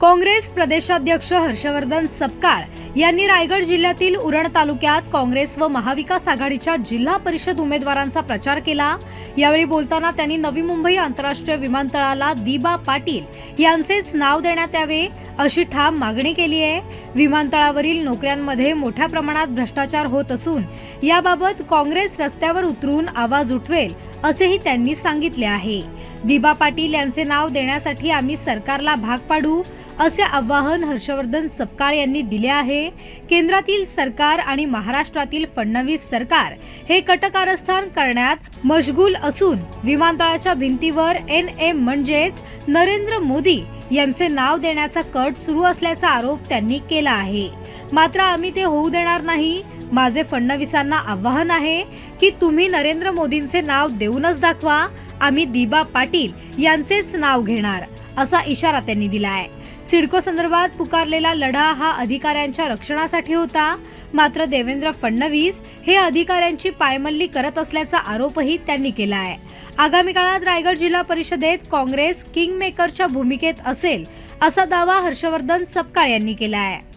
काँग्रेस प्रदेशाध्यक्ष हर्षवर्धन सपकाळ यांनी रायगड जिल्ह्यातील उरण तालुक्यात काँग्रेस व महाविकास आघाडीच्या जिल्हा परिषद उमेदवारांचा प्रचार केला. यावेळी बोलताना त्यांनी नवी मुंबई आंतरराष्ट्रीय विमानतळाला दिबा पाटील यांचेच नाव देण्यात यावे अशी ठाम मागणी केली आहे. विमानतळावरील नोकऱ्यांमध्ये मोठ्या प्रमाणात भ्रष्टाचार होत असून याबाबत काँग्रेस रस्त्यावर उतरून आवाज उठवेल असेही त्यांनी सांगितले आहे. दिबा पाटील यांचे नाव देण्यासाठी आम्ही सरकारला भाग पाडू असे आवाहन हर्षवर्धन सपकाळ यांनी दिले आहे. केंद्रातील सरकार आणि महाराष्ट्रातील फडणवीस सरकार हे कटकारस्थान करण्यात मशगूल असून विमानतळाच्या भिंतीवर एन एम म्हणजेच नरेंद्र मोदी यांचे नाव देण्याचा कट सुरू असल्याचा आरोप त्यांनी केला आहे. मात्र आम्ही ते होऊ देणार नाही. माझे फडणवीसांना आव्हान आहे की तुम्ही नरेंद्र मोदींचे नाव देऊनच दाखवा. आम्ही दिबा पाटील यांचेच नाव घेणार असा इशारा त्यांनी दिला आहे सिडको संदर्भात पुकारलेला लढा हा अधिकाऱ्यांच्या रक्षणासाठी होता. मात्र देवेंद्र फडणवीस हे अधिकाऱ्यांची पायमल्ली करत असल्याचा आरोपही त्यांनी केला आहे आगामी काळात रायगड जिल्हा परिषदेत काँग्रेस किंग मेकरच्या भूमिकेत असेल असा दावा हर्षवर्धन सपकाळ यांनी केला आहे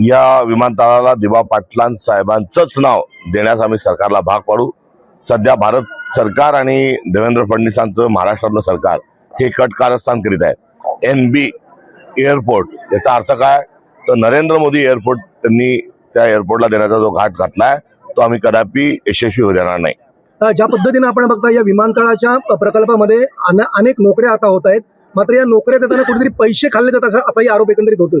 या विमानतळाला दिवा पाटलां साहेबांचंच नाव देण्यास आम्ही सरकारला भाग पाडू. सध्या भारत सरकार आणि देवेंद्र फडणवीसांचं महाराष्ट्रातलं सरकार हे कट कारस्थान करीत आहे. एन बी एअरपोर्ट याचा अर्थ काय? तर नरेंद्र मोदी एअरपोर्ट त्यांनी त्या एअरपोर्टला देण्याचा जो घाट घातलाय तो आम्ही कदापि यशस्वी होऊ देणार नाही. ज्या पद्धतीने आपण बघता या विमानतळाच्या प्रकल्पामध्ये अन- अनेक नोकऱ्या आता होत आहेत. मात्र या नोकऱ्या देताना कुठेतरी पैसे खाल्ले जातात असाही आरोप एकंदरीत होतोय.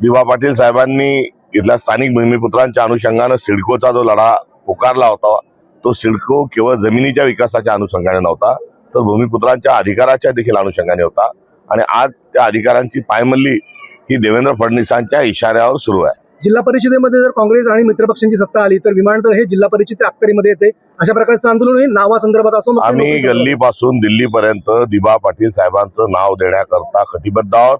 दिवा पाटील साहेबांनी इथल्या स्थानिक भूमिपुत्रांच्या अनुषंगानं सिडकोचा जो लढा पुकारला होता तो सिडको केवळ जमिनीच्या विकासाच्या अनुषंगाने नव्हता तर भूमिपुत्रांच्या अधिकाराच्या देखील अनुषंगाने होता. आणि आज त्या अधिकारांची पायमल्ली ही देवेंद्र फडणवीसांच्या इशाऱ्यावर सुरू आहे. जिल्हा परिषदेमध्ये जर काँग्रेस आणि मित्रपक्षांची सत्ता आली तर विमानतळ हे जिल्हा परिषदेच्या अखत्यारीमध्ये येते. अशा प्रकारचं आंदोलन हे नावासंदर्भात असो मग ते आम्ही. गल्लीपासून दिल्लीपर्यंत दिबा पाटील साहेबांचं नाव देण्याकरता कटिबद्ध आहोत.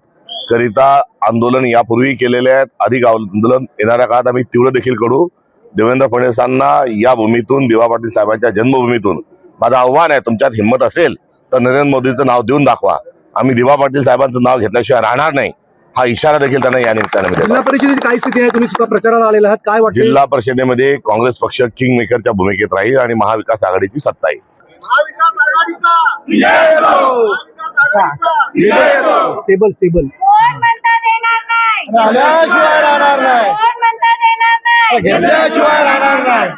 करिता आंदोलन यापूर्वी केलेले आहेत. अधिक आंदोलन येणाऱ्या काळात आम्ही तीव्र देखील करू. देवेंद्र फडणवीसांना या भूमीतून दिवा पाटील साहेबांच्या जन्मभूमीतून माझं आव्हान आहे तुमच्यात हिंमत असेल तर नरेंद्र मोदींचं नाव देऊन दाखवा. आम्ही दिवा पाटील साहेबांचं नाव घेतल्याशिवाय राहणार नाही. हा इशारा देखील त्यांना या निमित्ताने. जिल्हा परिषदेची काय स्थिती आहे? तुम्ही सुद्धा प्रचाराला आलेला आहात. काय वाटतं जिल्हा परिषदेमध्ये काँग्रेस पक्ष किंग मेकरच्या भूमिकेत राहील आणि महाविकास आघाडीची सत्ता येईल. महाविकास आघाडीचा विजय असो महाविकास आघाडीचा विजय असो स्टेबल स्टेबल कोण म्हणता देणार नाही आल्याशिवाय राहणार नाही? घेतल्याशिवाय राहणार नाही.